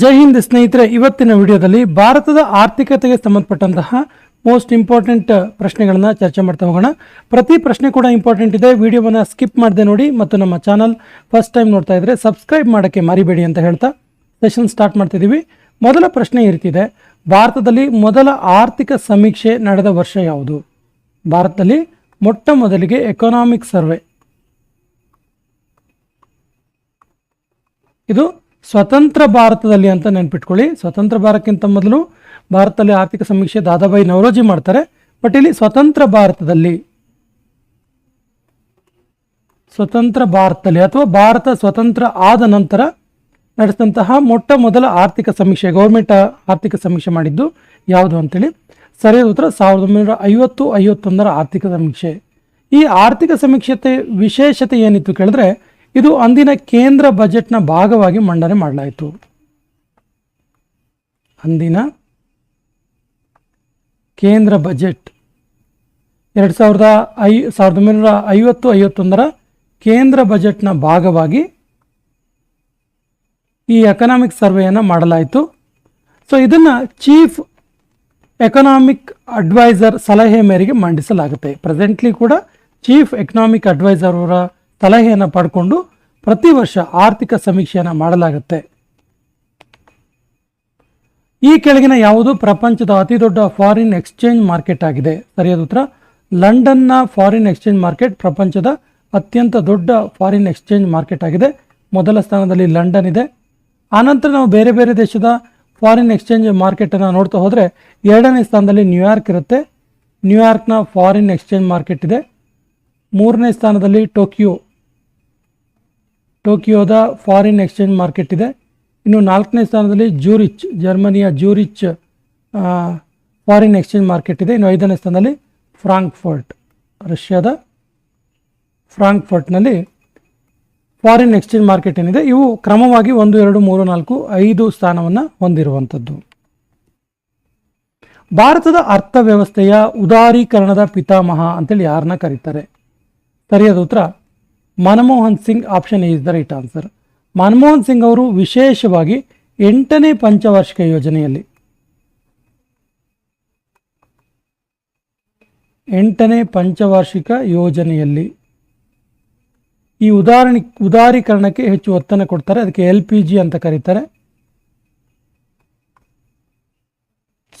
ಜೈ ಹಿಂದ್ ಸ್ನೇಹಿತರೆ, ಇವತ್ತಿನ ವಿಡಿಯೋದಲ್ಲಿ ಭಾರತದ ಆರ್ಥಿಕತೆಗೆ ಸಂಬಂಧಪಟ್ಟಂತಹ ಮೋಸ್ಟ್ ಇಂಪಾರ್ಟೆಂಟ್ ಪ್ರಶ್ನೆಗಳನ್ನು ಚರ್ಚೆ ಮಾಡ್ತಾ ಹೋಗೋಣ. ಪ್ರತಿ ಪ್ರಶ್ನೆ ಕೂಡ ಇಂಪಾರ್ಟೆಂಟ್ ಇದೆ. ವಿಡಿಯೋವನ್ನು ಸ್ಕಿಪ್ ಮಾಡದೆ ನೋಡಿ ಮತ್ತು ನಮ್ಮ ಚಾನಲ್ ಫಸ್ಟ್ ಟೈಮ್ ನೋಡ್ತಾ ಇದ್ರೆ ಸಬ್ಸ್ಕ್ರೈಬ್ ಮಾಡೋಕ್ಕೆ ಮರಿಬೇಡಿ ಅಂತ ಹೇಳ್ತಾ ಸೆಷನ್ ಸ್ಟಾರ್ಟ್ ಮಾಡ್ತಿದ್ದೀವಿ ಮೊದಲ ಪ್ರಶ್ನೆ ಈ ರೀತಿ ಇದೆ. ಭಾರತದಲ್ಲಿ ಮೊದಲ ಆರ್ಥಿಕ ಸಮೀಕ್ಷೆ ನಡೆದ ವರ್ಷ ಯಾವುದು? ಭಾರತದಲ್ಲಿ ಮೊಟ್ಟ ಮೊದಲಿಗೆ ಎಕನಾಮಿಕ್ ಸರ್ವೆ ಇದು ಸ್ವತಂತ್ರ ಭಾರತದಲ್ಲಿ ಅಂತ ನೆನ್ಪಿಟ್ಕೊಳ್ಳಿ. ಸ್ವತಂತ್ರ ಭಾರತಕ್ಕಿಂತ ಮೊದಲು ಭಾರತದಲ್ಲಿ ಆರ್ಥಿಕ ಸಮೀಕ್ಷೆ ದಾದಾಬಾಯಿ ನವರೋಜಿ ಮಾಡ್ತಾರೆ. ಬಟ್ ಇಲ್ಲಿ ಸ್ವತಂತ್ರ ಭಾರತದಲ್ಲಿ ಸ್ವತಂತ್ರ ಭಾರತದಲ್ಲಿ ಅಥವಾ ಭಾರತ ಸ್ವತಂತ್ರ ಆದ ನಂತರ ನಡೆಸಿದಂತಹ ಮೊಟ್ಟ ಮೊದಲ ಆರ್ಥಿಕ ಸಮೀಕ್ಷೆ, ಗೌರ್ಮೆಂಟ್ ಆರ್ಥಿಕ ಸಮೀಕ್ಷೆ ಮಾಡಿದ್ದು ಯಾವುದು ಅಂತೇಳಿ ಸರಿಯಾದ ಉತ್ತರ ಸಾವಿರದ ಒಂಬೈನೂರ ಐವತ್ತು ಐವತ್ತೊಂದರ ಆರ್ಥಿಕ ಸಮೀಕ್ಷೆ. ಈ ಆರ್ಥಿಕ ಸಮೀಕ್ಷತೆ ವಿಶೇಷತೆ ಏನಿತ್ತು ಕೇಳಿದ್ರೆ ಇದು ಅಂದಿನ ಕೇಂದ್ರ ಬಜೆಟ್ನ ಭಾಗವಾಗಿ ಮಂಡನೆ ಮಾಡಲಾಯಿತು. ಅಂದಿನ ಕೇಂದ್ರ ಬಜೆಟ್ ಎರಡು ಸಾವಿರದ ಐ, ಸಾವಿರದ ಒಂಬೈನೂರ ಐವತ್ತು, ಐವತ್ತೊಂದರ ಕೇಂದ್ರ ಬಜೆಟ್ನ ಭಾಗವಾಗಿ ಈ ಎಕನಾಮಿಕ್ ಸರ್ವೆಯನ್ನು ಮಾಡಲಾಯಿತು. ಸೊ ಇದನ್ನು ಚೀಫ್ ಎಕನಾಮಿಕ್ ಅಡ್ವೈಸರ್ ಸಲಹೆ ಮೇರೆಗೆ ಮಂಡಿಸಲಾಗುತ್ತೆ. ಪ್ರೆಸೆಂಟ್ಲಿ ಕೂಡ ಚೀಫ್ ಎಕನಾಮಿಕ್ ಅಡ್ವೈಸರ್ ಅವರ ಸಲಹೆಯನ್ನು ಪಡ್ಕೊಂಡು ಪ್ರತಿ ವರ್ಷ ಆರ್ಥಿಕ ಸಮೀಕ್ಷೆಯನ್ನು ಮಾಡಲಾಗುತ್ತೆ. ಈ ಕೆಳಗಿನ ಯಾವುದು? ಪ್ರಪಂಚದ ಅತಿ ದೊಡ್ಡ ಫಾರಿನ್ ಎಕ್ಸ್ಚೇಂಜ್ ಮಾರ್ಕೆಟ್ ಆಗಿದೆ. ಸರಿಯಾದ ಉತ್ತರ? ಲಂಡನ್ನ ಫಾರಿನ್ ಎಕ್ಸ್ಚೇಂಜ್ ಮಾರ್ಕೆಟ್ ಪ್ರಪಂಚದ ಅತ್ಯಂತ ದೊಡ್ಡ ಫಾರಿನ್ ಎಕ್ಸ್ಚೇಂಜ್ ಮಾರ್ಕೆಟ್ ಆಗಿದೆ. ಮೊದಲ ಸ್ಥಾನದಲ್ಲಿ ಲಂಡನ್ ಇದೆ. ಆನಂತರ ನಾವು ಬೇರೆ ಬೇರೆ ದೇಶದ ಫಾರಿನ್ ಎಕ್ಸ್ಚೇಂಜ್ ಮಾರ್ಕೆಟನ್ನು ನೋಡ್ತಾ ಹೋದರೆ ಎರಡನೇ ಸ್ಥಾನದಲ್ಲಿ ನ್ಯೂಯಾರ್ಕ್ ಇರುತ್ತೆ. ನ್ಯೂಯಾರ್ಕ್ನ ಫಾರಿನ್ ಎಕ್ಸ್ಚೇಂಜ್ ಮಾರ್ಕೆಟ್ ಇದೆ. ಮೂರನೇ ಸ್ಥಾನದಲ್ಲಿ ಟೋಕಿಯೋ. ಟೋಕಿಯೋದ ಫಾರಿನ್ ಎಕ್ಸ್ಚೇಂಜ್ ಮಾರ್ಕೆಟ್ ಇದೆ. ಇನ್ನು ನಾಲ್ಕನೇ ಸ್ಥಾನದಲ್ಲಿ ಜೂರಿಚ್, ಜರ್ಮನಿಯ ಜೂರಿಚ್ ಫಾರಿನ್ ಎಕ್ಸ್ಚೇಂಜ್ ಮಾರ್ಕೆಟ್ ಇದೆ. ಇನ್ನು ಐದನೇ ಸ್ಥಾನದಲ್ಲಿ ಫ್ರಾಂಕ್ಫರ್ಟ್, ರಷ್ಯಾದ ಫ್ರಾಂಕ್ಫರ್ಟ್ನಲ್ಲಿ ಫಾರಿನ್ ಎಕ್ಸ್ಚೇಂಜ್ ಮಾರ್ಕೆಟ್ ಏನಿದೆ. ಇವು ಕ್ರಮವಾಗಿ ಒಂದು, ಎರಡು, ಮೂರು, ನಾಲ್ಕು, ಐದು ಸ್ಥಾನವನ್ನು ಹೊಂದಿರುವಂಥದ್ದು. ಭಾರತದ ಅರ್ಥವ್ಯವಸ್ಥೆಯ ಉದಾರೀಕರಣದ ಪಿತಾಮಹ ಅಂತೇಳಿ ಯಾರನ್ನ ಕರೀತಾರೆ? ಸರಿಯಾದ ಉತ್ತರ Manmohan Singh option is the right answer Manmohan Singh ಅವರು ವಿಶೇಷವಾಗಿ ಎಂಟನೇ ಪಂಚವಾರ್ಷಿಕ ಯೋಜನೆಯಲ್ಲಿ. ಎಂಟನೇ ಪಂಚವಾರ್ಷಿಕ ಯೋಜನೆಯಲ್ಲಿ ಈ ಉದಾಹರಣೆ, ಉದಾರೀಕರಣಕ್ಕೆ ಹೆಚ್ಚು ಒತ್ತನ್ನು ಕೊಡ್ತಾರೆ. ಅದಕ್ಕೆ ಎಲ್ ಪಿ ಜಿ ಅಂತ ಕರೀತಾರೆ.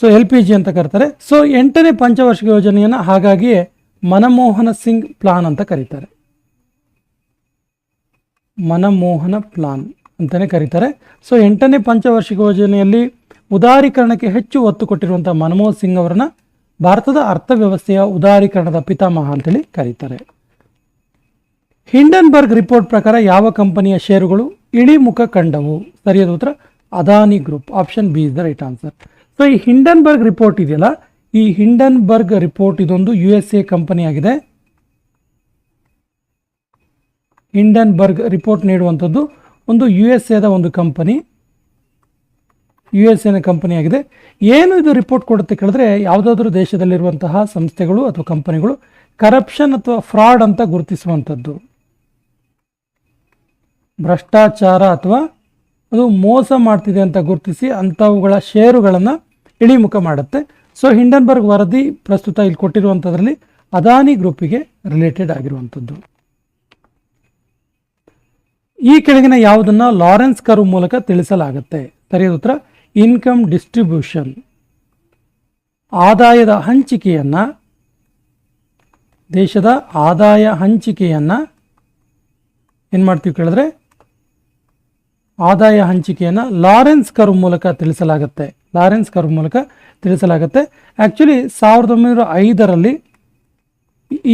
ಸೊ ಎಲ್ ಪಿ ಜಿ ಅಂತ ಕರೀತಾರೆ. ಸೊ ಎಂಟನೇ ಪಂಚವಾರ್ಷಿಕ ಯೋಜನೆಯನ್ನು ಹಾಗಾಗಿಯೇ ಮನಮೋಹನ ಸಿಂಗ್ ಪ್ಲಾನ್ ಅಂತ ಕರೀತಾರೆ. ಮನಮೋಹನ ಪ್ಲಾನ್ ಅಂತಲೇ ಕರೀತಾರೆ. ಸೊ ಎಂಟನೇ ಪಂಚವಾರ್ಷಿಕ ಯೋಜನೆಯಲ್ಲಿ ಉದಾರೀಕರಣಕ್ಕೆ ಹೆಚ್ಚು ಒತ್ತು ಕೊಟ್ಟಿರುವಂಥ ಮನಮೋಹನ್ ಸಿಂಗ್ ಅವರನ್ನ ಭಾರತದ ಅರ್ಥವ್ಯವಸ್ಥೆಯ ಉದಾರೀಕರಣದ ಪಿತಾಮಹ ಅಂತೇಳಿ ಕರೀತಾರೆ. ಹಿಂಡನ್ಬರ್ಗ್ ರಿಪೋರ್ಟ್ ಪ್ರಕಾರ ಯಾವ ಕಂಪನಿಯ ಷೇರುಗಳು ಇಳಿಮುಖ ಕಂಡವು? ಸರಿಯಾದ ಉತ್ತರ, Adani group, option B is the right answer. So ಈ ಹಿಂಡನ್ಬರ್ಗ್ ರಿಪೋರ್ಟ್ ಇದೆಯಲ್ಲ, ಈ ಹಿಂಡನ್ಬರ್ಗ್ ರಿಪೋರ್ಟ್ ಇದೊಂದು ಯು ಎಸ್ ಎ ಕಂಪನಿ ಆಗಿದೆ ಹಿಂಡನ್ಬರ್ಗ್ ರಿಪೋರ್ಟ್ ನೀಡುವಂಥದ್ದು ಒಂದು ಯು ಎಸ್ ಎದ ಒಂದು ಕಂಪನಿ ಯು ಎಸ್ ಎನ ಕಂಪನಿ ಏನು ಇದು ರಿಪೋರ್ಟ್ ಕೊಡುತ್ತೆ ಕೇಳಿದ್ರೆ ಯಾವುದಾದ್ರೂ ದೇಶದಲ್ಲಿರುವಂತಹ ಸಂಸ್ಥೆಗಳು ಅಥವಾ ಕಂಪನಿಗಳು ಕರಪ್ಷನ್ ಅಥವಾ ಫ್ರಾಡ್ ಅಂತ ಗುರುತಿಸುವಂಥದ್ದು. ಭ್ರಷ್ಟಾಚಾರ ಅಥವಾ ಅದು ಮೋಸ ಮಾಡ್ತಿದೆ ಅಂತ ಗುರುತಿಸಿ ಅಂಥವುಗಳ ಷೇರುಗಳನ್ನು ಇಳಿಮುಖ ಮಾಡುತ್ತೆ. ಸೊ ಹಿಂಡನ್ಬರ್ಗ್ ವರದಿ ಪ್ರಸ್ತುತ ಇಲ್ಲಿ ಕೊಟ್ಟಿರುವಂಥದ್ರಲ್ಲಿ ಅದಾನಿ ಗ್ರೂಪಿಗೆ ರಿಲೇಟೆಡ್ ಆಗಿರುವಂಥದ್ದು. ಈ ಕೆಳಗಿನ ಯಾವುದನ್ನು ಲಾರೆನ್ಸ್ ಕರ್ವ್ ಮೂಲಕ ತಿಳಿಸಲಾಗುತ್ತೆ. ಸರಿಯಾದ ಉತ್ತರ, ಇನ್ಕಮ್ ಡಿಸ್ಟ್ರಿಬ್ಯೂಷನ್. ಆದಾಯದ ಹಂಚಿಕೆಯನ್ನು, ದೇಶದ ಆದಾಯ ಹಂಚಿಕೆಯನ್ನು ಏನು ಮಾಡ್ತೀವಿ ಕೇಳಿದ್ರೆ, ಆದಾಯ ಹಂಚಿಕೆಯನ್ನು ಲಾರೆನ್ಸ್ ಕರ್ವ್ ಮೂಲಕ ತಿಳಿಸಲಾಗುತ್ತೆ. ಲಾರೆನ್ಸ್ ಕರ್ವ್ ಮೂಲಕ ತಿಳಿಸಲಾಗುತ್ತೆ. ಆ್ಯಕ್ಚುಲಿ ಸಾವಿರದ ಒಂಬೈನೂರ ಐದರಲ್ಲಿ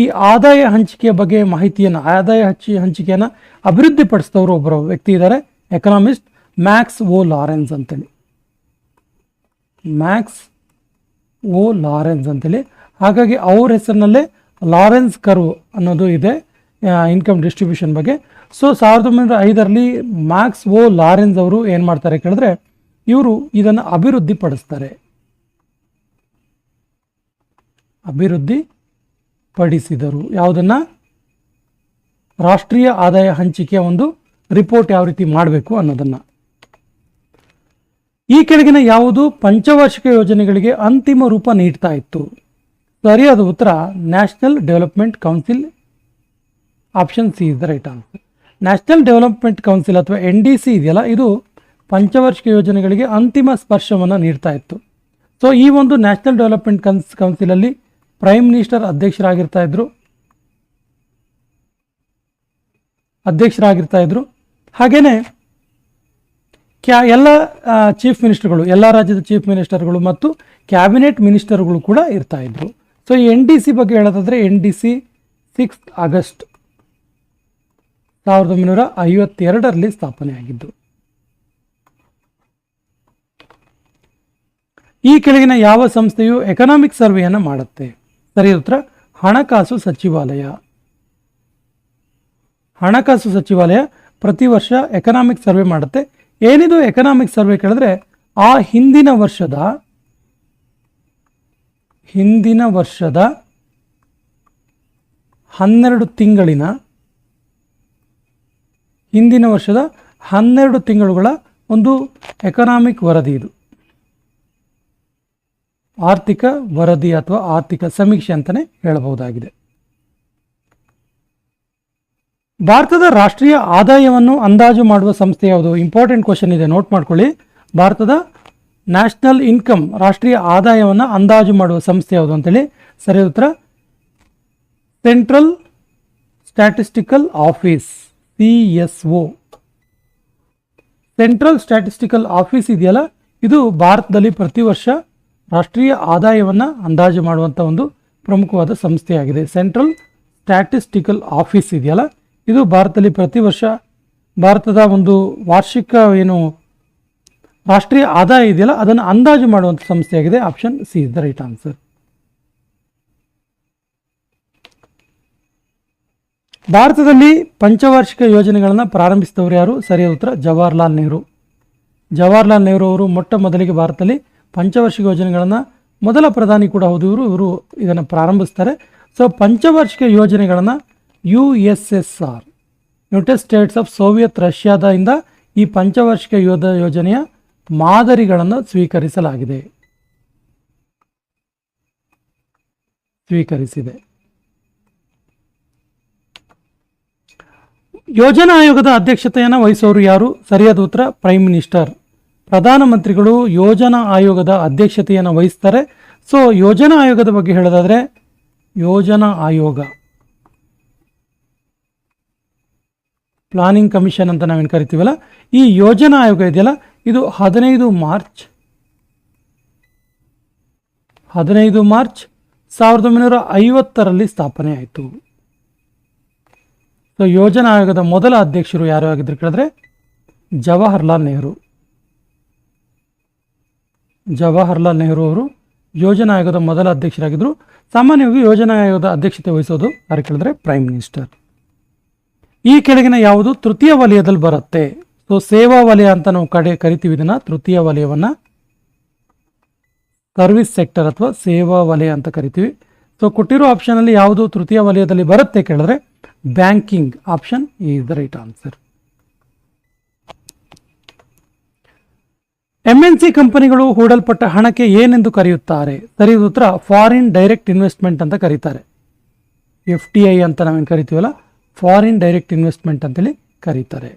ಈ ಆದಾಯ ಹಂಚಿಕೆಯ ಬಗ್ಗೆ ಮಾಹಿತಿಯನ್ನು, ಆದಾಯ ಹಚ್ಚಿ ಹಂಚಿಕೆಯನ್ನು ಅಭಿವೃದ್ಧಿಪಡಿಸಿದವರು ಒಬ್ಬರು ವ್ಯಕ್ತಿ ಇದ್ದಾರೆ, ಎಕನಾಮಿಸ್ಟ್ ಮ್ಯಾಕ್ಸ್ ಓ ಲಾರೆನ್ಸ್ ಅಂತೇಳಿ. ಮ್ಯಾಕ್ಸ್ ಓ ಲಾರೆನ್ಸ್ ಅಂತೇಳಿ. ಹಾಗಾಗಿ ಅವ್ರ ಹೆಸರಿನಲ್ಲೇ ಲಾರೆನ್ಸ್ ಕರ್ವ್ ಅನ್ನೋದು ಇದೆ ಇನ್ಕಮ್ ಡಿಸ್ಟ್ರಿಬ್ಯೂಷನ್ ಬಗ್ಗೆ. ಸೊ ಸಾವಿರದ ಒಂಬೈನೂರ ಐದರಲ್ಲಿ ಮ್ಯಾಕ್ಸ್ ಓ ಲಾರೆನ್ಸ್ ಅವರು ಏನು ಮಾಡ್ತಾರೆ ಕೇಳಿದ್ರೆ, ಇವರು ಇದನ್ನು ಅಭಿವೃದ್ಧಿಪಡಿಸ್ತಾರೆ. ಅಭಿವೃದ್ಧಿ ಪಡಿಸಿದರು. ಯಾವುದನ್ನು? ರಾಷ್ಟ್ರೀಯ ಆದಾಯ ಹಂಚಿಕೆಯ ಒಂದು ರಿಪೋರ್ಟ್ ಯಾವ ರೀತಿ ಮಾಡಬೇಕು ಅನ್ನೋದನ್ನು. ಈ ಕೆಳಗಿನ ಯಾವುದು? ಪಂಚವಾರ್ಷಿಕ ಯೋಜನೆಗಳಿಗೆ ಅಂತಿಮ ರೂಪ ನೀಡ್ತಾ ಇತ್ತು. ಸರಿಯಾದ ಉತ್ತರ national development council option C is the right answer national development council ಅಥವಾ ಎನ್ ಡಿ ಸಿ ಇದೆಯಲ್ಲ, ಇದು ಪಂಚವಾರ್ಷಿಕ ಯೋಜನೆಗಳಿಗೆ ಅಂತಿಮ ಸ್ಪರ್ಶವನ್ನು ನೀಡ್ತಾ ಇತ್ತು. ಸೊ ಈ ಒಂದು ನ್ಯಾಷನಲ್ ಡೆವಲಪ್ಮೆಂಟ್ ಕನ್ಸ್ ಕೌನ್ಸಿಲಲ್ಲಿ ಪ್ರೈಮ್ ಮಿನಿಸ್ಟರ್ ಅಧ್ಯಕ್ಷರಾಗಿರ್ತಾ ಇದ್ರು. ಅಧ್ಯಕ್ಷರಾಗಿರ್ತಾ ಇದ್ರು. ಹಾಗೆಯೇ ಕ್ಯಾ ಎಲ್ಲ ಚೀಫ್ ಮಿನಿಸ್ಟರ್ಗಳು ಎಲ್ಲ ರಾಜ್ಯದ ಚೀಫ್ ಮಿನಿಸ್ಟರ್ಗಳು ಮತ್ತು ಕ್ಯಾಬಿನೆಟ್ ಮಿನಿಸ್ಟರ್ಗಳು ಕೂಡ ಇರ್ತಾ ಇದ್ರು. ಸೊ ಈ ಎನ್ ಡಿ ಸಿ ಬಗ್ಗೆ ಹೇಳೋದಾದ್ರೆ N D C six August ಸಾವಿರದ ಒಂಬೈನೂರ ಐವತ್ತೆರಡರಲ್ಲಿ ಸ್ಥಾಪನೆಯಾಗಿದ್ದು ಈ ಕೆಳಗಿನ ಯಾವ ಸಂಸ್ಥೆಯು ಎಕನಾಮಿಕ್ ಸರ್ವೆಯನ್ನು ಮಾಡುತ್ತೆ? ಉತ್ತರ ಹಣಕಾಸು ಸಚಿವಾಲಯ. ಹಣಕಾಸು ಸಚಿವಾಲಯ ಪ್ರತಿ ವರ್ಷ ಎಕನಾಮಿಕ್ ಸರ್ವೆ ಮಾಡುತ್ತೆ. ಏನಿದು ಎಕನಾಮಿಕ್ ಸರ್ವೆ ಕೇಳಿದ್ರೆ, ಆ ಹಿಂದಿನ ವರ್ಷದ ಹಿಂದಿನ ವರ್ಷದ ಹನ್ನೆರಡು ತಿಂಗಳಿನ, ಹಿಂದಿನ ವರ್ಷದ ಹನ್ನೆರಡು ತಿಂಗಳುಗಳ ಒಂದು ಎಕನಾಮಿಕ್ ವರದಿ ಇದು. ಆರ್ಥಿಕ ವರದಿ ಅಥವಾ ಆರ್ಥಿಕ ಸಮೀಕ್ಷೆ ಅಂತಲೇ ಹೇಳಬಹುದಾಗಿದೆ. ಭಾರತದ ರಾಷ್ಟ್ರೀಯ ಆದಾಯವನ್ನು ಅಂದಾಜು ಮಾಡುವ ಸಂಸ್ಥೆ ಯಾವುದು? ಇಂಪಾರ್ಟೆಂಟ್ ಕ್ವಶನ್ ಇದೆ ನೋಟ್ ಮಾಡ್ಕೊಳ್ಳಿ. ಭಾರತದ ನ್ಯಾಷನಲ್ ಇನ್ಕಮ್ ರಾಷ್ಟ್ರೀಯ ಆದಾಯವನ್ನು ಅಂದಾಜು ಮಾಡುವ ಸಂಸ್ಥೆ ಯಾವುದು ಅಂತೇಳಿ ಸರಿ ಉತ್ತರ? Central statistical office C S O central statistical office ಇದೆಯಲ್ಲ? ಇದು ಭಾರತದಲ್ಲಿ ಪ್ರತಿ ವರ್ಷ ರಾಷ್ಟ್ರೀಯ ಆದಾಯವನ್ನು ಅಂದಾಜು ಮಾಡುವಂಥ ಒಂದು ಪ್ರಮುಖವಾದ ಸಂಸ್ಥೆಯಾಗಿದೆ. ಸೆಂಟ್ರಲ್ ಸ್ಟ್ಯಾಟಿಸ್ಟಿಕಲ್ ಆಫೀಸ್ ಇದೆಯಲ್ಲ? ಇದು ಭಾರತದಲ್ಲಿ ಪ್ರತಿ ವರ್ಷ ಭಾರತದ ಒಂದು ವಾರ್ಷಿಕ ಏನು ರಾಷ್ಟ್ರೀಯ ಆದಾಯ ಇದೆಯಲ್ಲ, ಅದನ್ನು ಅಂದಾಜು ಮಾಡುವಂಥ ಸಂಸ್ಥೆಯಾಗಿದೆ. Option C is the right answer. ಭಾರತದಲ್ಲಿ ಪಂಚವಾರ್ಷಿಕ ಯೋಜನೆಗಳನ್ನು ಪ್ರಾರಂಭಿಸಿದವರು ಯಾರು? ಸರಿಯಾದ ಉತ್ತರ ಜವಾಹರ್ಲಾಲ್ ನೆಹರು. ಜವಾಹರ್ಲಾಲ್ ನೆಹರು ಅವರು ಮೊಟ್ಟ ಮೊದಲಿಗೆ ಭಾರತದಲ್ಲಿ ಪಂಚವಾರ್ಷಿಕ ಯೋಜನೆಗಳನ್ನು ಮೊದಲ ಪ್ರಧಾನಿ ಕೂಡ ಹೌದು, ಇವರು ಇವರು ಇದನ್ನು ಪ್ರಾರಂಭಿಸ್ತಾರೆ. ಸೊ ಪಂಚವಾರ್ಷಿಕ ಯೋಜನೆಗಳನ್ನು U S S R United States of Soviet ರಷ್ಯಾದಿಂದ ಈ ಪಂಚವಾರ್ಷಿಕ ಯೋಧ ಯೋಜನೆಯ ಮಾದರಿಗಳನ್ನು ಸ್ವೀಕರಿಸಲಾಗಿದೆ. ಸ್ವೀಕರಿಸಿದೆ. ಯೋಜನಾ ಆಯೋಗದ ಅಧ್ಯಕ್ಷತೆಯನ್ನು ವಹಿಸೋರು ಯಾರು? ಸರಿಯಾದ ಉತ್ತರ ಪ್ರೈಮ್ ಮಿನಿಸ್ಟರ್ ಪ್ರಧಾನಮಂತ್ರಿಗಳು ಯೋಜನಾ ಆಯೋಗದ ಅಧ್ಯಕ್ಷತೆಯನ್ನು ವಹಿಸ್ತಾರೆ. ಸೊ ಯೋಜನಾ ಆಯೋಗದ ಬಗ್ಗೆ ಹೇಳೋದಾದ್ರೆ, ಯೋಜನಾ ಆಯೋಗ. ಪ್ಲಾನಿಂಗ್ ಕಮಿಷನ್ ಅಂತ ನಾವೇನು ಕರಿತೀವಲ್ಲ, ಈ ಯೋಜನಾ ಆಯೋಗ ಇದೆಯಲ್ಲ, ಇದು ಹದಿನೈದು ಮಾರ್ಚ್ ಹದಿನೈದು ಮಾರ್ಚ್ ಸಾವಿರದ ಒಂಬೈನೂರ ಐವತ್ತರಲ್ಲಿ ಸ್ಥಾಪನೆ ಆಯಿತು. ಸೊ ಯೋಜನಾ ಆಯೋಗದ ಮೊದಲ ಅಧ್ಯಕ್ಷರು ಯಾರು ಆಗಿದ್ರು ಕೇಳಿದ್ರೆ, ಜವಾಹರ್ಲಾಲ್ ನೆಹರು. ಜವಾಹರ್ಲಾಲ್ ನೆಹರು ಅವರು ಯೋಜನಾ ಆಯೋಗದ ಮೊದಲ ಅಧ್ಯಕ್ಷರಾಗಿದ್ದರು. ಸಾಮಾನ್ಯವಾಗಿ ಯೋಜನಾ ಆಯೋಗದ ಅಧ್ಯಕ್ಷತೆ ವಹಿಸೋದು ಯಾರು ಕೇಳಿದ್ರೆ ಪ್ರೈಮ್ ಮಿನಿಸ್ಟರ್ ಈ ಕೆಳಗಿನ ಯಾವುದು? ತೃತೀಯ ವಲಯದಲ್ಲಿ ಬರುತ್ತೆ. ಸೊ ಸೇವಾ ವಲಯ ಅಂತ ನಾವು ಕಡೆ ಕರಿತೀವಿ ಇದನ್ನ. ತೃತೀಯ ವಲಯವನ್ನು ಸರ್ವಿಸ್ ಸೆಕ್ಟರ್ ಅಥವಾ ಸೇವಾ ವಲಯ ಅಂತ ಕರಿತೀವಿ. ಸೊ ಕೊಟ್ಟಿರೋ ಆಪ್ಷನ್ ಅಲ್ಲಿ ಯಾವುದು? ತೃತೀಯ ವಲಯದಲ್ಲಿ ಬರುತ್ತೆ ಕೇಳಿದ್ರೆ banking option is the right answer MNC ಕಂಪನಿಗಳು ಹೂಡಲ್ಪಟ್ಟ ಹಣಕ್ಕೆ ಏನೆಂದು ಕರೆಯುತ್ತಾರೆ? ಸರಿಯಾದ ಉತ್ತರ ಫಾರಿನ್ ಡೈರೆಕ್ಟ್ ಇನ್ವೆಸ್ಟ್ಮೆಂಟ್ ಅಂತ ಕರೀತಾರೆ. ಎಫ್ ಟಿ ಐ ಅಂತ ನಾವೇನು ಕರಿತೀವಲ್ಲ ಫಾರಿನ್ ಡೈರೆಕ್ಟ್ ಇನ್ವೆಸ್ಟ್ಮೆಂಟ್ ಅಂತೇಳಿ ಕರೀತಾರೆ.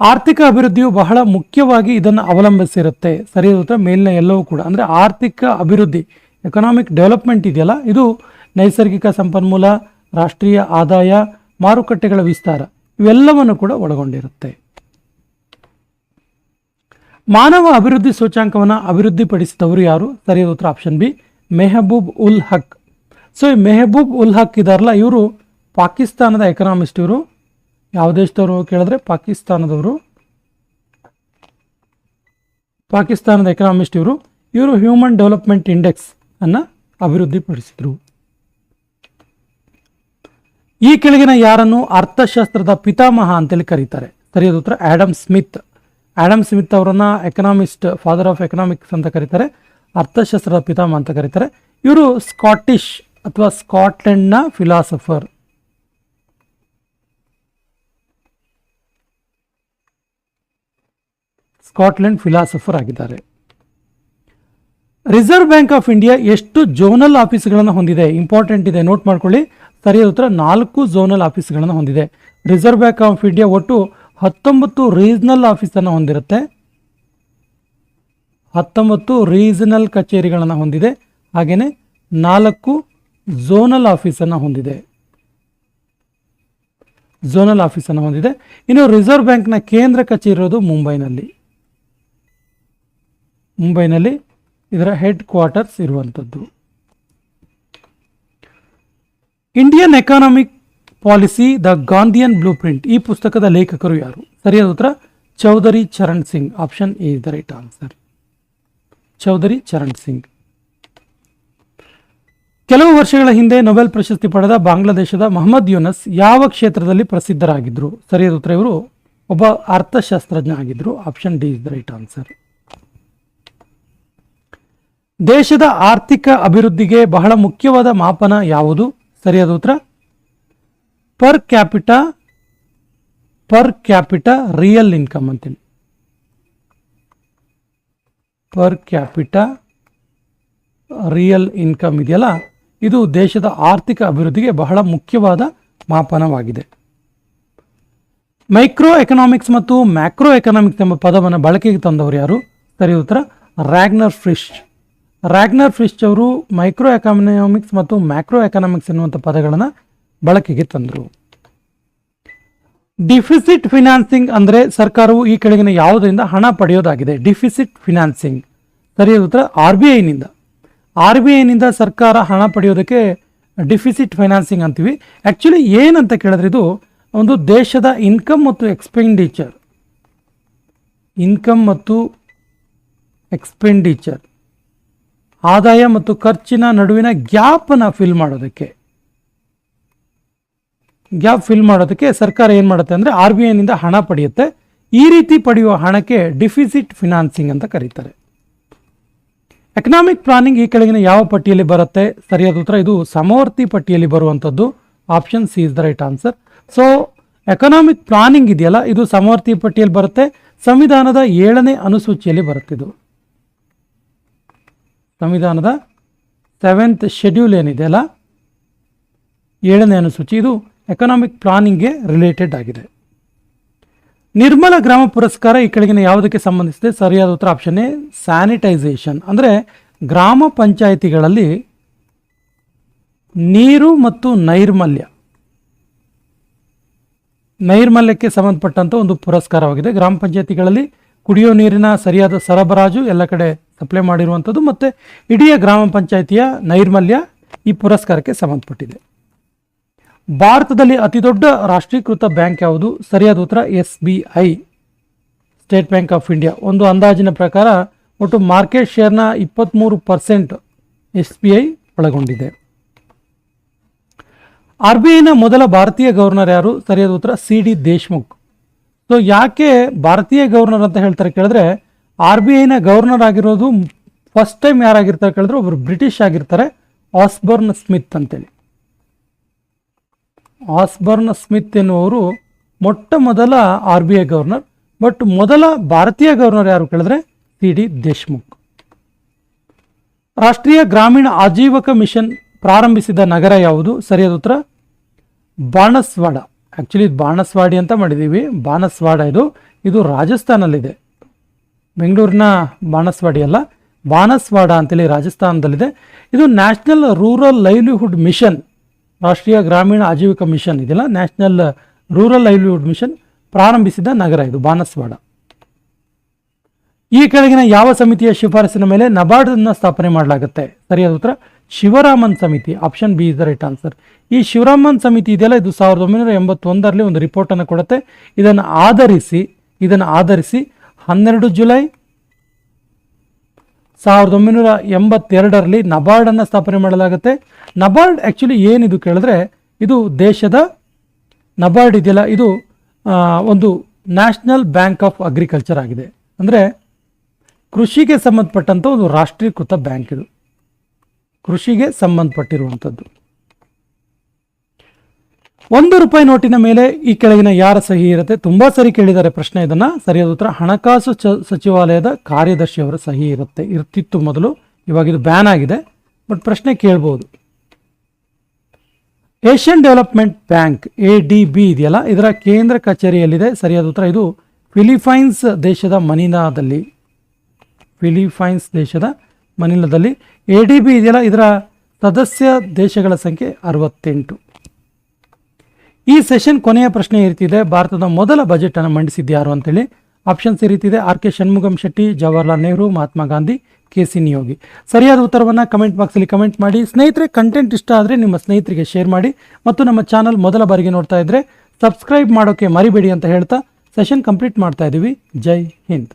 ಆರ್ಥಿಕ ಅಭಿವೃದ್ಧಿಯು ಬಹಳ ಮುಖ್ಯವಾಗಿ ಇದನ್ನು ಅವಲಂಬಿಸಿರುತ್ತೆ. ಸರಿಯಾದ ಉತ್ತರ, ಮೇಲಿನ ಎಲ್ಲವೂ ಕೂಡ. ಅಂದರೆ ಆರ್ಥಿಕ ಅಭಿವೃದ್ಧಿ ಎಕನಾಮಿಕ್ ಡೆವಲಪ್ಮೆಂಟ್ ಇದೆಯಲ್ಲ, ಇದು ನೈಸರ್ಗಿಕ ಸಂಪನ್ಮೂಲ, ರಾಷ್ಟ್ರೀಯ ಆದಾಯ, ಮಾರುಕಟ್ಟೆಗಳ ವಿಸ್ತಾರ, ಇವೆಲ್ಲವನ್ನು ಕೂಡ ಒಳಗೊಂಡಿರುತ್ತೆ. ಮಾನವ ಅಭಿವೃದ್ಧಿ ಸೂಚ್ಯಾಂಕವನ್ನು ಅಭಿವೃದ್ಧಿಪಡಿಸಿದವರು ಯಾರು? ಸರಿಯಾದ ಉತ್ತರ option B Mehboob ul Haq. So ಈ ಮೆಹಬೂಬ್ ಉಲ್ ಹಕ್ ಇದಾರಲ್ಲ, ಇವರು ಪಾಕಿಸ್ತಾನದ ಎಕನಾಮಿಸ್ಟ್ ಇವರು. ಯಾವ ದೇಶದವರು ಕೇಳಿದ್ರೆ ಪಾಕಿಸ್ತಾನದವರು. ಪಾಕಿಸ್ತಾನದ ಎಕನಾಮಿಸ್ಟ್ ಇವರು. ಇವರು ಹ್ಯೂಮನ್ ಡೆವಲಪ್ಮೆಂಟ್ ಇಂಡೆಕ್ಸ್ ಅನ್ನ ಅಭಿವೃದ್ಧಿಪಡಿಸಿದರು. ಈ ಕೆಳಗಿನ ಯಾರನ್ನು ಅರ್ಥಶಾಸ್ತ್ರದ ಪಿತಾಮಹ ಅಂತೇಳಿ ಕರೀತಾರೆ. ಸರಿಯಾದ ಉತ್ತರ ಆಡಮ್ ಸ್ಮಿತ್. ಆಡಮ್ ಸ್ಮಿತ್ ಅವರನ್ನ ಎಕನಾಮಿಸ್ಟ್ ಫಾದರ್ ಆಫ್ ಎಕನಾಮಿಕ್ಸ್ ಅಂತ ಕರೀತಾರೆ. ಅರ್ಥಶಾಸ್ತ್ರದ ಪಿತಾಮಹ ಅಂತ ಕರೀತಾರೆ. ಇವರು ಸ್ಕಾಟಿಷ್ ಅಥವಾ ಸ್ಕಾಟ್ಲೆಂಡ್ನ ಫಿಲಾಸಫರ್ ಸ್ಕಾಟ್ಲೆಂಡ್ ಫಿಲಾಸಫರ್ ಆಗಿದ್ದಾರೆ. ರಿಸರ್ವ್ ಬ್ಯಾಂಕ್ ಆಫ್ ಇಂಡಿಯಾ ಎಷ್ಟು ಜೋನಲ್ ಆಫೀಸ್ಗಳನ್ನು ಹೊಂದಿದೆ? ಇಂಪಾರ್ಟೆಂಟ್ ಇದೆ ನೋಟ್ ಮಾಡ್ಕೊಳ್ಳಿ. ಸರಿಯಾದ ಉತ್ತರ ನಾಲ್ಕು ಝೋನಲ್ ಆಫೀಸ್ಗಳನ್ನು ಹೊಂದಿದೆ. ರಿಸರ್ವ್ ಬ್ಯಾಂಕ್ ಆಫ್ ಇಂಡಿಯಾ ಒಟ್ಟು ಹತ್ತೊಂಬತ್ತು ರೀಜನಲ್ ಆಫೀಸನ್ನು ಹೊಂದಿರುತ್ತೆ. ಹತ್ತೊಂಬತ್ತು ರೀಜನಲ್ ಕಚೇರಿಗಳನ್ನು ಹೊಂದಿದೆ. ಹಾಗೆಯೇ ನಾಲ್ಕು ಝೋನಲ್ ಆಫೀಸನ್ನು ಹೊಂದಿದೆ. ಝೋನಲ್ ಆಫೀಸನ್ನು ಹೊಂದಿದೆ. ಇನ್ನು ರಿಸರ್ವ್ ಬ್ಯಾಂಕ್ನ ಕೇಂದ್ರ ಕಚೇರಿ ಇರೋದು ಮುಂಬೈನಲ್ಲಿ. ಮುಂಬೈನಲ್ಲಿ ಇದರ ಹೆಡ್ ಕ್ವಾರ್ಟರ್ಸ್ ಇರುವಂಥದ್ದು. Indian economic policy the Gandhian blueprint. ಈ ಪುಸ್ತಕದ ಲೇಖಕರು ಯಾರು? ಸರಿಯಾದ ಉತ್ತರ, Chaudhary Charan Singh. Option A is the right answer Chaudhary Charan Singh. ಕೆಲವು ವರ್ಷಗಳ ಹಿಂದೆ ನೊಬೆಲ್ ಪ್ರಶಸ್ತಿ ಪಡೆದ ಬಾಂಗ್ಲಾದೇಶದ ಮೊಹಮ್ಮದ್ ಯೂನಸ್ ಯಾವ ಕ್ಷೇತ್ರದಲ್ಲಿ ಪ್ರಸಿದ್ಧರಾಗಿದ್ದರು ಸರಿಯಾದ ಉತ್ತರ, ಇವರು ಒಬ್ಬ ಅರ್ಥಶಾಸ್ತ್ರಜ್ಞ ಆಗಿದ್ದರು option D is the right answer ದೇಶದ ಆರ್ಥಿಕ ಅಭಿವೃದ್ಧಿಗೆ ಬಹಳ ಮುಖ್ಯವಾದ ಮಾಪನ ಯಾವುದು? ಸರಿಯಾದ ಉತ್ತರ per capita per capita real income ಅಂತೇಳಿ ಪರ್ ಕ್ಯಾಪಿಟಾ ರಿಯಲ್ ಇನ್ಕಮ್ ಇದೆಯಲ್ಲ, ಇದು ದೇಶದ ಆರ್ಥಿಕ ಅಭಿವೃದ್ಧಿಗೆ ಬಹಳ ಮುಖ್ಯವಾದ ಮಾಪನವಾಗಿದೆ. ಮೈಕ್ರೋ ಎಕನಾಮಿಕ್ಸ್ ಮತ್ತು ಮ್ಯಾಕ್ರೋ ಎಕನಾಮಿಕ್ಸ್ ಎಂಬ ಪದವನ್ನು ಬಳಕೆಗೆ ತಂದವರು ಯಾರು? ಸರಿ, ಉತ್ತರ ರ್ಯಾಗ್ನರ್ ಫ್ರಿಶ್ ರ್ಯಾಗ್ನರ್ ಫ್ರಿಶ್ ಅವರು ಮೈಕ್ರೋ ಎಕನಾಮಿಕ್ಸ್ ಮತ್ತು ಮ್ಯಾಕ್ರೋ ಎಕನಾಮಿಕ್ಸ್ ಎನ್ನುವಂಥ ಪದಗಳನ್ನು ಬಳಕೆಗೆ ತಂದರು. ಡಿಫಿಸಿಟ್ ಫಿನಾನ್ಸಿಂಗ್ ಅಂದರೆ ಸರ್ಕಾರವು ಈ ಕೆಳಗಿನ ಯಾವುದರಿಂದ ಹಣ ಪಡೆಯೋದಾಗಿದೆ. Deficit financing. ಸರಿಯಾದ ಉತ್ತರ, ಆರ್ ಬಿ ಐನಿಂದ ಆರ್ ಬಿ ಐನಿಂದ ಸರ್ಕಾರ ಹಣ ಪಡೆಯೋದಕ್ಕೆ ಡಿಫಿಸಿಟ್ ಫೈನಾನ್ಸಿಂಗ್ ಅಂತೀವಿ. ಆ್ಯಕ್ಚುಲಿ ಏನಂತ ಕೇಳಿದ್ರೆ ಇದು ಒಂದು ದೇಶದ ಇನ್ಕಮ್ ಮತ್ತು ಎಕ್ಸ್ಪೆಂಡಿಚರ್. ಇನ್ಕಮ್ ಮತ್ತು ಎಕ್ಸ್ಪೆಂಡಿಚರ್. ಆದಾಯ ಮತ್ತು ಖರ್ಚಿನ ನಡುವಿನ ಗ್ಯಾಪನ್ನು ಫಿಲ್ ಮಾಡೋದಕ್ಕೆ. ಗ್ಯಾಪ್ ಫಿಲ್ ಮಾಡೋದಕ್ಕೆ ಸರ್ಕಾರ ಏನು ಮಾಡುತ್ತೆ ಅಂದರೆ ಆರ್ ಬಿ ಐನಿಂದ ಹಣ ಪಡೆಯುತ್ತೆ. ಈ ರೀತಿ ಪಡೆಯುವ ಹಣಕ್ಕೆ ಡಿಫಿಸಿಟ್ ಫಿನಾನ್ಸಿಂಗ್ ಅಂತ ಕರೀತಾರೆ. ಎಕನಾಮಿಕ್ ಪ್ಲಾನಿಂಗ್ ಈ ಕೆಳಗಿನ ಯಾವ ಪಟ್ಟಿಯಲ್ಲಿ ಬರುತ್ತೆ? ಸರಿಯಾದ ಉತ್ತರ ಇದು ಸಮವರ್ತಿ ಪಟ್ಟಿಯಲ್ಲಿ ಬರುವಂಥದ್ದು option C is the right answer. So economic planning ಇದೆಯಲ್ಲ, ಇದು ಸಮವರ್ತಿ ಪಟ್ಟಿಯಲ್ಲಿ ಬರುತ್ತೆ. ಸಂವಿಧಾನದ ಏಳನೇ ಅನುಸೂಚಿಯಲ್ಲಿ ಬರುತ್ತೆ ಇದು. ಸಂವಿಧಾನದ ಸೆವೆಂತ್ ಶೆಡ್ಯೂಲ್ ಏನಿದೆಯಲ್ಲ ಏಳನೇ ಅನುಸೂಚಿ. ಇದು ಎಕನಾಮಿಕ್ ಪ್ಲಾನಿಂಗ್ಗೆ ರಿಲೇಟೆಡ್ ಆಗಿದೆ. ನಿರ್ಮಲ ಗ್ರಾಮ ಪುರಸ್ಕಾರ ಈ ಕೆಳಗಿನ ಯಾವುದಕ್ಕೆ ಸಂಬಂಧಿಸಿದೆ? ಸರಿಯಾದ ಉತ್ತರ ಆಪ್ಷನ್ ಎ ಸ್ಯಾನಿಟೈಸೇಷನ್ ಅಂದರೆ ಗ್ರಾಮ ಪಂಚಾಯಿತಿಗಳಲ್ಲಿ ನೀರು ಮತ್ತು ನೈರ್ಮಲ್ಯ. ನೈರ್ಮಲ್ಯಕ್ಕೆ ಸಂಬಂಧಪಟ್ಟಂಥ ಒಂದು ಪುರಸ್ಕಾರವಾಗಿದೆ. ಗ್ರಾಮ ಪಂಚಾಯಿತಿಗಳಲ್ಲಿ ಕುಡಿಯೋ ನೀರಿನ ಸರಿಯಾದ ಸರಬರಾಜು ಎಲ್ಲ ಕಡೆ ಸಪ್ಲೈ ಮಾಡಿರುವಂಥದ್ದು ಮತ್ತು ಇಡೀ ಗ್ರಾಮ ಪಂಚಾಯಿತಿಯ ನೈರ್ಮಲ್ಯ ಈ ಪುರಸ್ಕಾರಕ್ಕೆ ಸಂಬಂಧಪಟ್ಟಿದೆ. ಭಾರತದಲ್ಲಿ ಅತಿ ದೊಡ್ಡ ರಾಷ್ಟ್ರೀಕೃತ ಬ್ಯಾಂಕ್ ಯಾವುದು? ಸರಿಯಾದ ಉತ್ತರ S B I State Bank of India. ಒಂದು ಅಂದಾಜಿನ ಪ್ರಕಾರ ಒಟ್ಟು ಮಾರ್ಕೆಟ್ ಶೇರ್ನ ಇಪ್ಪತ್ತ್ಮೂರು ಪರ್ಸೆಂಟ್ ಎಸ್ ಬಿ ಐ ಒಳಗೊಂಡಿದೆ. ಆರ್ ಬಿ ಐನ ಮೊದಲ ಭಾರತೀಯ ಗವರ್ನರ್ ಯಾರು? ಸರಿಯಾದ ಉತ್ತರ, ಸಿ ಡಿ ದೇಶ್ಮುಖ್. ಸೊ ಯಾಕೆ ಭಾರತೀಯ ಗವರ್ನರ್ ಅಂತ ಹೇಳ್ತಾರೆ ಕೇಳಿದ್ರೆ, ಆರ್ ಬಿ ಐನ ಗವರ್ನರ್ ಆಗಿರೋದು ಫಸ್ಟ್ ಟೈಮ್ ಯಾರಾಗಿರ್ತಾರೆ ಕೇಳಿದ್ರೆ ಒಬ್ಬರು ಬ್ರಿಟಿಷ್ ಆಗಿರ್ತಾರೆ, ಆಸ್ಬರ್ನ್ ಸ್ಮಿತ್ ಅಂತೇಳಿ. ಆಸ್ಬರ್ನ್ ಸ್ಮಿತ್ ಎನ್ನುವರು ಮೊಟ್ಟ ಮೊದಲ R B I governor, but ಮೊದಲ ಭಾರತೀಯ ಗವರ್ನರ್ ಯಾರು ಕೇಳಿದ್ರೆ? C D Deshmukh. ರಾಷ್ಟ್ರೀಯ ಗ್ರಾಮೀಣ ಆಜೀವಕ ಮಿಷನ್ ಪ್ರಾರಂಭಿಸಿದ ನಗರ ಯಾವುದು? ಸರಿಯಾದ ಉತ್ತರ? ಬಾಣಸ್ವಾಡ. ಆ್ಯಕ್ಚುಲಿ ಬಾಣಸ್ವಾಡಿ ಅಂತ ಮಾಡಿದ್ದೀವಿ ಬಾಣಸ್ವಾಡ ಇದು. ಇದು ರಾಜಸ್ಥಾನಲ್ಲಿದೆ. ಬೆಂಗಳೂರಿನ ಬಾಣಸ್ವಾಡಿ ಅಲ್ಲ, ಬಾಣಸ್ವಾಡ ಅಂತೇಳಿ ರಾಜಸ್ಥಾನದಲ್ಲಿದೆ. ಇದು national rural livelihood mission. Rashtriya Gramin Aajeevika mission ಇದೆಯಲ್ಲ, ನ್ಯಾಷನಲ್ ರೂರಲ್ ಲೈವ್ಲಿಹುಡ್ ಮಿಷನ್ ಪ್ರಾರಂಭಿಸಿದ ನಗರ ಇದು, ಬಾನಸ್ವಾಡ. ಈ ಕೆಳಗಿನ ಯಾವ ಸಮಿತಿಯ ಶಿಫಾರಸಿನ ಮೇಲೆ ನಬಾರ್ಡ್ ಅನ್ನ ಸ್ಥಾಪನೆ ಮಾಡಲಾಗುತ್ತೆ? ಸರಿಯಾದ ಉತ್ತರ, ಶಿವರಾಮನ್ ಸಮಿತಿ, option B is the right answer. ಈ ಶಿವರಾಮನ್ ಸಮಿತಿ ಇದೆಯಲ್ಲ, ಇದು ಸಾವಿರದ ಒಂಬೈನೂರ ಎಂಬತ್ತೊಂದರಲ್ಲಿ ಒಂದು ರಿಪೋರ್ಟನ್ನು ಕೊಡುತ್ತೆ. ಇದನ್ನು ಆಧರಿಸಿ ಇದನ್ನು ಆಧರಿಸಿ ಹನ್ನೆರಡು ಜುಲೈ ಸಾವಿರದ ಒಂಬೈನೂರ ಎಂಬತ್ತೆರಡರಲ್ಲಿ ನಬಾರ್ಡನ್ನು ಸ್ಥಾಪನೆ ಮಾಡಲಾಗುತ್ತೆ. ನಬಾರ್ಡ್ ಆ್ಯಕ್ಚುಲಿ ಏನಿದು ಕೇಳಿದ್ರೆ, ಇದು ದೇಶದ ನಬಾರ್ಡ್ ಇದೆಯಲ್ಲ, ಇದು ಒಂದು ನ್ಯಾಷನಲ್ ಬ್ಯಾಂಕ್ ಆಫ್ ಅಗ್ರಿಕಲ್ಚರ್ ಆಗಿದೆ. ಅಂದರೆ ಕೃಷಿಗೆ ಸಂಬಂಧಪಟ್ಟಂಥ ಒಂದು ರಾಷ್ಟ್ರೀಕೃತ ಬ್ಯಾಂಕ್ ಇದು. ಕೃಷಿಗೆ ಸಂಬಂಧಪಟ್ಟಿರುವಂಥದ್ದು. ಒಂದು ರೂಪಾಯಿ ನೋಟಿನ ಮೇಲೆ ಈ ಕೆಳಗಿನ ಯಾರ ಸಹಿ ಇರುತ್ತೆ? ತುಂಬಾ ಸರಿ ಕೇಳಿದ್ದಾರೆ ಪ್ರಶ್ನೆ ಇದನ್ನ. ಸರಿಯಾದ ಉತ್ತರ. ಹಣಕಾಸು ಸಚಿವಾಲಯದ ಕಾರ್ಯದರ್ಶಿಯವರ ಸಹಿ ಇರುತ್ತೆ. ಇರ್ತಿತ್ತು ಮೊದಲು. ಇವಾಗ ಇದು ಬ್ಯಾನ್ ಆಗಿದೆ. ಬಟ್ ಪ್ರಶ್ನೆ ಕೇಳ್ಬೋದು. Asian development bank, A D B ಇದೆಯಲ್ಲ? ಇದರ ಕೇಂದ್ರ ಕಚೇರಿಯಲ್ಲಿದೆ. ಸರಿಯಾದ ಉತ್ತರ. ಇದು ಫಿಲಿಪೈನ್ಸ್ ದೇಶದ ಮನಿಲಾದಲ್ಲಿ ಫಿಲಿಪೈನ್ಸ್ ದೇಶದ ಮನಿಲಾದಲ್ಲಿ ಎ ಡಿ ಬಿ ಇದೆಯಲ್ಲ? ಇದರ ಸದಸ್ಯ ದೇಶಗಳ ಸಂಖ್ಯೆ ಅರವತ್ತೆಂಟು. ಈ ಸೆಷನ್ ಕೊನೆಯ ಪ್ರಶ್ನೆ ಇರ್ತಿದೆ. ಭಾರತದ ಮೊದಲ ಬಜೆಟ್ ಅನ್ನು ಮಂಡಿಸಿದ್ಯಾರು ಅಂತೇಳಿ. Options ಇರ್ತಿದೆ. R K Shanmukham Chetty, Jawaharlal Nehru, Mahatma Gandhi, K C Neogy. ಸರಿಯಾದ ಉತ್ತರವನ್ನು ಕಮೆಂಟ್ ಬಾಕ್ಸಲ್ಲಿ ಕಮೆಂಟ್ ಮಾಡಿ. ಸ್ನೇಹಿತರೆ ಕಂಟೆಂಟ್ ಇಷ್ಟ ಆದರೆ ನಿಮ್ಮ ಸ್ನೇಹಿತರಿಗೆ ಶೇರ್ ಮಾಡಿ ಮತ್ತು ನಮ್ಮ ಚಾನಲ್ ಮೊದಲ ಬಾರಿಗೆ ನೋಡ್ತಾ ಇದ್ದರೆ ಸಬ್ಸ್ಕ್ರೈಬ್ ಮಾಡೋಕ್ಕೆ ಮರಿಬೇಡಿ ಅಂತ ಹೇಳ್ತಾ ಸೆಷನ್ ಕಂಪ್ಲೀಟ್ ಮಾಡ್ತಾ ಇದ್ದೀವಿ ಜೈ ಹಿಂದ್.